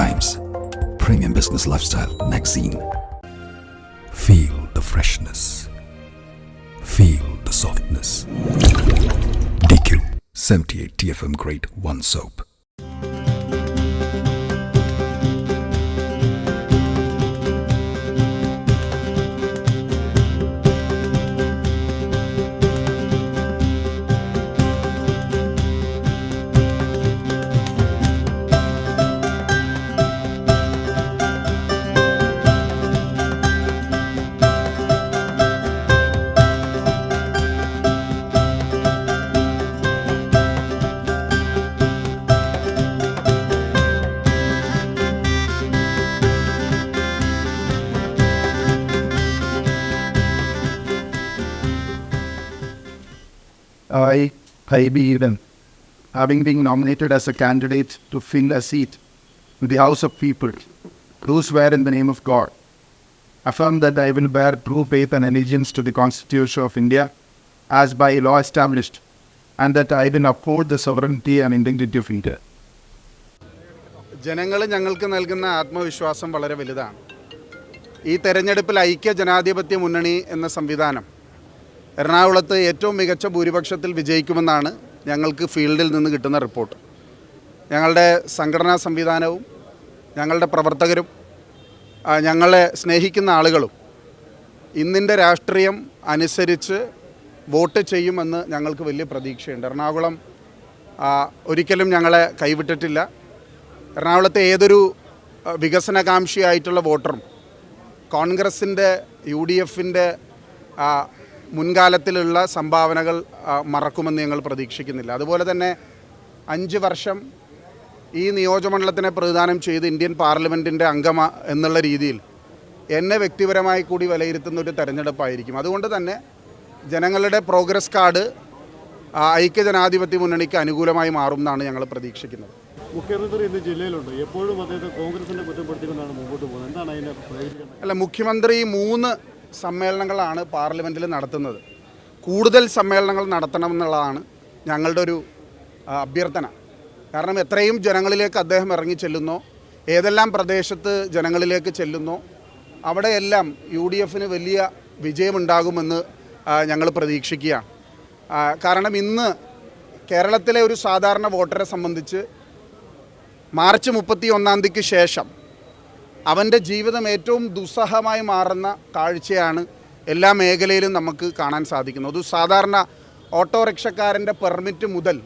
Chimes. Premium Business Lifestyle Magazine. Feel the freshness. Feel the softness. DQ 78 TFM Grade 1 Soap. I, Haibi Eden, having been nominated as a candidate to fill a seat in the House of People, do swear in the name of God, affirm that I will bear true faith and allegiance to the Constitution of India as by law established, and that I will uphold the sovereignty and integrity of India. ജനങ്ങൾ ഞങ്ങൾക്ക് നൽകുന്ന ആത്മവിശ്വാസം വളരെ വലുതാണ് ഈ തെരഞ്ഞെടുപ്പിൽ ഐക്യ ജനാധിപത്യ മുന്നണി എന്ന സംവിധാനം എറണാകുളത്ത് ഏറ്റവും മികച്ച ഭൂരിപക്ഷത്തിൽ വിജയിക്കുമെന്നാണ് ഞങ്ങൾക്ക് ഫീൽഡിൽ നിന്ന് കിട്ടുന്ന റിപ്പോർട്ട്. ഞങ്ങളുടെ സംഘടനാ സംവിധാനവും ഞങ്ങളുടെ പ്രവർത്തകരും ഞങ്ങളെ സ്നേഹിക്കുന്ന ആളുകളും ഇന്നിന്റെ രാഷ്ട്രീയം അനുസരിച്ച് വോട്ട് ചെയ്യുമെന്ന് ഞങ്ങൾക്ക് വലിയ പ്രതീക്ഷയുണ്ട്. എറണാകുളം ഒരിക്കലും ഞങ്ങളെ കൈവിട്ടിട്ടില്ല. എറണാകുളത്തെ ഏതൊരു വികസനകാംക്ഷിയായിട്ടുള്ള വോട്ടറും കോൺഗ്രസിന്റെ യു ഡി എഫിന്റെ മുൻകാലത്തിലുള്ള സംഭാവനകൾ മറക്കുമെന്ന് ഞങ്ങൾ പ്രതീക്ഷിക്കുന്നില്ല. അതുപോലെ തന്നെ അഞ്ച് വർഷം ഈ നിയോജമണ്ഡലത്തിനെ പ്രതിദാനം ചെയ്ത് ഇന്ത്യൻ പാർലമെന്റിന്റെ അംഗമ എന്നുള്ള രീതിയിൽ എന്നെ വ്യക്തിപരമായി കൂടി വിലയിരുത്തുന്ന ഒരു തെരഞ്ഞെടുപ്പായിരിക്കും. അതുകൊണ്ട് തന്നെ ജനങ്ങളുടെ പ്രോഗ്രസ് കാർഡ് ഐക്യജനാധിപത്യ മുന്നണിക്ക് അനുകൂലമായി മാറും എന്നാണ് ഞങ്ങൾ പ്രതീക്ഷിക്കുന്നത്. മുഖ്യമന്ത്രി ഇന്ന് ജില്ലയിലുണ്ട്. എപ്പോഴും അദ്ദേഹത്തെ കോൺഗ്രസിനെ കുറ്റപ്പെടുത്തിക്കൊണ്ടാണ് മുമ്പോട്ട് പോകുന്നത്. എന്താണ് അതിന്റെ അല്ല മുഖ്യമന്ത്രി മൂന്ന് സമ്മേളനങ്ങളാണ് പാർലമെന്റിൽ നടത്തുന്നത്. കൂടുതൽ സമ്മേളനങ്ങൾ നടത്തണമെന്നുള്ളതാണ് ഞങ്ങളുടെ ഒരു അഭ്യർത്ഥന. കാരണം എത്രയും ജനങ്ങളിലേക്ക് അദ്ദേഹം ഇറങ്ങി ചെല്ലുന്നോ ഏതെല്ലാം പ്രദേശത്ത് ജനങ്ങളിലേക്ക് ചെല്ലുന്നോ അവിടെയെല്ലാം യു ഡി എഫിന് വലിയ വിജയമുണ്ടാകുമെന്ന് ഞങ്ങൾ പ്രതീക്ഷിക്കുകയാണ്. കാരണം ഇന്ന് കേരളത്തിലെ ഒരു സാധാരണ വോട്ടറെ സംബന്ധിച്ച് മാർച്ച് മുപ്പത്തി ഒന്നാം തീയതിക്ക് ശേഷം അവന്റെ ജീവിതം ഏറ്റവും ദുസ്സഹമായി മാറുന്ന കാഴ്ചയാണ് എല്ലാ മേഖലയിലും നമുക്ക് കാണാൻ സാധിക്കുന്നത്. ഒരു സാധാരണ ഓട്ടോറിക്ഷക്കാരന്റെ പെർമിറ്റ് മുതൽ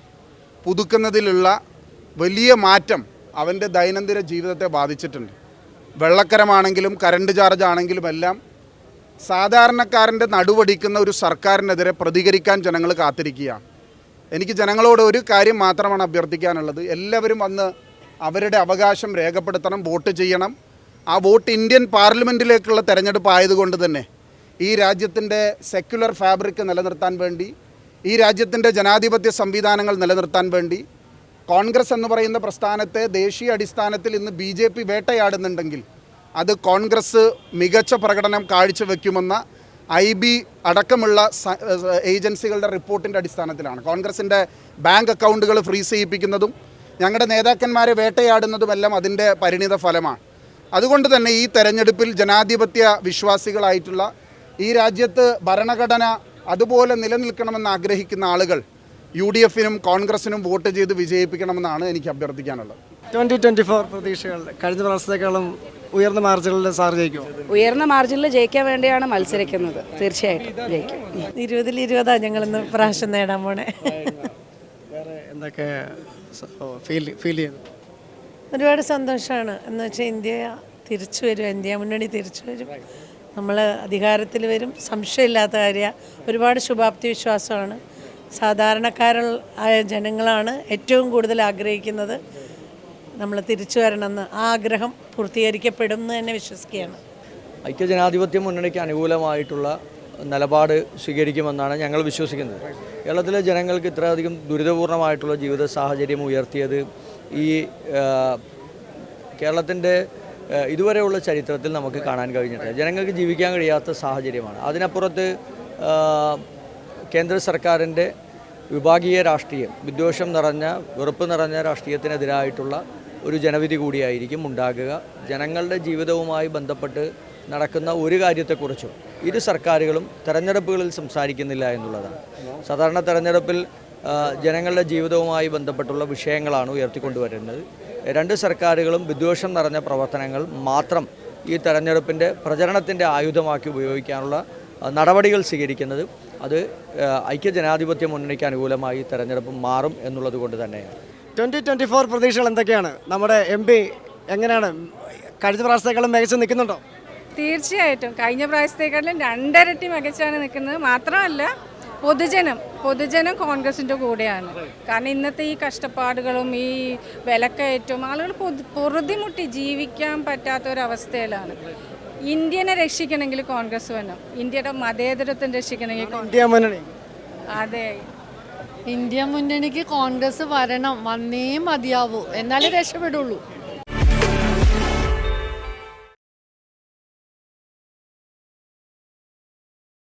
പുതുക്കുന്നതിലുള്ള വലിയ മാറ്റം അവന്റെ ദൈനംദിന ജീവിതത്തെ ബാധിച്ചിട്ടുണ്ട്. വെള്ളക്കരമാണെങ്കിലും കറണ്ട് ചാർജ് ആണെങ്കിലും എല്ലാം സാധാരണക്കാരന്റെ നടുവടിക്കുന്ന ഒരു സർക്കാരിനെതിരെ പ്രതികരിക്കാൻ ജനങ്ങൾ കാത്തിരിക്കുകയാണ്. എനിക്ക് ജനങ്ങളോട് ഒരു കാര്യം മാത്രമാണ് അഭ്യർത്ഥിക്കാനുള്ളത്. എല്ലാവരും വന്ന് അവരുടെ അവകാശം രേഖപ്പെടുത്തണം വോട്ട് ചെയ്യണം. ആ വോട്ട് ഇന്ത്യൻ പാർലമെന്റിലേക്കുള്ള തെരഞ്ഞെടുപ്പ് ആയതുകൊണ്ട് തന്നെ ഈ രാജ്യത്തിന്റെ സെക്യുലർ ഫാബ്രിക് നിലനിർത്താൻ വേണ്ടി ഈ രാജ്യത്തിന്റെ ജനാധിപത്യ സംവിധാനങ്ങൾ നിലനിർത്താൻ വേണ്ടി കോൺഗ്രസ് എന്ന് പറയുന്ന പ്രസ്ഥാനത്തെ ദേശീയ അടിസ്ഥാനത്തിൽ ഇന്ന് ബി ജെ പി വേട്ടയാടുന്നുണ്ടെങ്കിൽ അത് കോൺഗ്രസ് മികച്ച പ്രകടനം കാഴ്ചവെക്കുമെന്ന ഐ ബി അടക്കമുള്ള ഏജൻസികളുടെ റിപ്പോർട്ടിന്റെ അടിസ്ഥാനത്തിലാണ്. കോൺഗ്രസിന്റെ ബാങ്ക് അക്കൗണ്ടുകൾ ഫ്രീസ് ചെയ്യിപ്പിക്കുന്നതും ഞങ്ങളുടെ നേതാക്കന്മാരെ വേട്ടയാടുന്നതുമെല്ലാം അതിന്റെ പരിണിത ഫലമാണ്. അതുകൊണ്ട് തന്നെ ഈ തെരഞ്ഞെടുപ്പിൽ ജനാധിപത്യ വിശ്വാസികളായിട്ടുള്ള ഈ രാജ്യത്ത് ഭരണഘടന അതുപോലെ നിലനിൽക്കണമെന്ന് ആഗ്രഹിക്കുന്ന ആളുകൾ യു ഡി എഫിനും കോൺഗ്രസിനും വോട്ട് ചെയ്ത് വിജയിപ്പിക്കണമെന്നാണ് എനിക്ക് അഭ്യർത്ഥിക്കാനുള്ളത്. ട്വന്റി ട്വന്റി ഫോർ പ്രതീക്ഷകൾ കഴിഞ്ഞ പ്രാവശ്യത്തെക്കാളും ഉയർന്ന മാർജിനിൽ സാർ ജയിക്കും ഉയർന്ന മാർജിനിൽ ജയിക്കാൻ വേണ്ടിയാണ് മത്സരിക്കുന്നത്. തീർച്ചയായിട്ടും ജയിക്കും. ഇരുപതിൽ ഇരുപതാ ഞങ്ങളിന്ന് പ്രാവശ്യം നേടാൻ പോണേ. വേറെ എന്തൊക്കെ ഫീൽ ഫീൽ ചെയ്യുന്നു? ഒരുപാട് സന്തോഷമാണ് എന്ന് വെച്ചാൽ ഇന്ത്യ തിരിച്ചു വരും ഇന്ത്യ മുന്നണി തിരിച്ചു വരും. നമ്മൾ അധികാരത്തിൽ വരും. സംശയമില്ലാത്ത കാര്യമാണ് ഒരുപാട് ശുഭാപ്തി വിശ്വാസമാണ് സാധാരണക്കാരായ ജനങ്ങളാണ് ഏറ്റവും കൂടുതൽ ആഗ്രഹിക്കുന്നത് നമ്മൾ തിരിച്ചു വരണമെന്ന്. ആ ആഗ്രഹം പൂർത്തീകരിക്കപ്പെടും എന്ന് തന്നെ വിശ്വസിക്കുകയാണ്. ഐക്യജനാധിപത്യ മുന്നണിക്ക് അനുകൂലമായിട്ടുള്ള നിലപാട് സ്വീകരിക്കുമെന്നാണ് ഞങ്ങൾ വിശ്വസിക്കുന്നത്. കേരളത്തിലെ ജനങ്ങൾക്ക് ഇത്രയധികം ദുരിതപൂർണമായിട്ടുള്ള ജീവിത സാഹചര്യം ഉയർത്തിയത് ഈ കേരളത്തിന്റെ ഇതുവരെയുള്ള ചരിത്രത്തിൽ നമുക്ക് കാണാൻ കഴിഞ്ഞിട്ടില്ല. ജനങ്ങൾക്ക് ജീവിക്കാൻ കഴിയാത്ത സാഹചര്യമാണ്. അതിനപ്പുറത്ത് കേന്ദ്ര സർക്കാരിന്റെ വിഭാഗീയ രാഷ്ട്രീയം വിദ്വേഷം നിറഞ്ഞ വെറുപ്പ് നിറഞ്ഞ രാഷ്ട്രീയത്തിനെതിരായിട്ടുള്ള ഒരു ജനവിധി കൂടിയായിരിക്കും ഉണ്ടാകുക. ജനങ്ങളുടെ ജീവിതവുമായി ബന്ധപ്പെട്ട് നടക്കുന്ന ഒരു കാര്യത്തെക്കുറിച്ചും ഇരു സർക്കാരുകളും തെരഞ്ഞെടുപ്പുകളിൽ സംസാരിക്കുന്നില്ല എന്നുള്ളതാണ്. സാധാരണ തെരഞ്ഞെടുപ്പിൽ ജനങ്ങളുടെ ജീവിതവുമായി ബന്ധപ്പെട്ടുള്ള വിഷയങ്ങളാണ് ഉയർത്തിക്കൊണ്ടുവരുന്നത്. രണ്ട് സർക്കാരുകളും വിദ്വേഷം നിറഞ്ഞ പ്രവർത്തനങ്ങൾ മാത്രം ഈ തെരഞ്ഞെടുപ്പിന്റെ പ്രചരണത്തിന്റെ ആയുധമാക്കി ഉപയോഗിക്കാനുള്ള നടപടികൾ സ്വീകരിക്കുന്നത് അത് ഐക്യ ജനാധിപത്യ മുന്നണിക്ക് അനുകൂലമായി തെരഞ്ഞെടുപ്പ് മാറും എന്നുള്ളത് കൊണ്ട് തന്നെയാണ്. ട്വന്റി ട്വന്റി ഫോർ പ്രതീക്ഷകൾ എന്തൊക്കെയാണ്? നമ്മുടെ എം പി എങ്ങനെയാണ്? കഴിഞ്ഞ പ്രാവശ്യത്തെക്കാളും മികച്ച് നിൽക്കുന്നുണ്ടോ? തീർച്ചയായിട്ടും. കഴിഞ്ഞ പ്രാവശ്യത്തേക്കാളും രണ്ടരട്ടി മികച്ചാണ് നിൽക്കുന്നത്. മാത്രമല്ല പൊതുജനം പൊതുജനം കോൺഗ്രസിന്റെ കൂടെയാണ്. കാരണം ഇന്നത്തെ ഈ കഷ്ടപ്പാടുകളും ഈ വിലക്കയറ്റവും ആളുകൾ പൊറുതിമുട്ടി ജീവിക്കാൻ പറ്റാത്ത ഒരവസ്ഥയിലാണ് ഇന്ത്യനെ രക്ഷിക്കണമെങ്കിൽ കോൺഗ്രസ് വേണം. ഇന്ത്യയുടെ മതേതരത്വം രക്ഷിക്കണമെങ്കിൽ അതെ. ഇന്ത്യ മുന്നണിക്ക് കോൺഗ്രസ് വരണം. വന്നേ മതിയാവൂ. എന്നാലേ രക്ഷപ്പെടുള്ളൂ.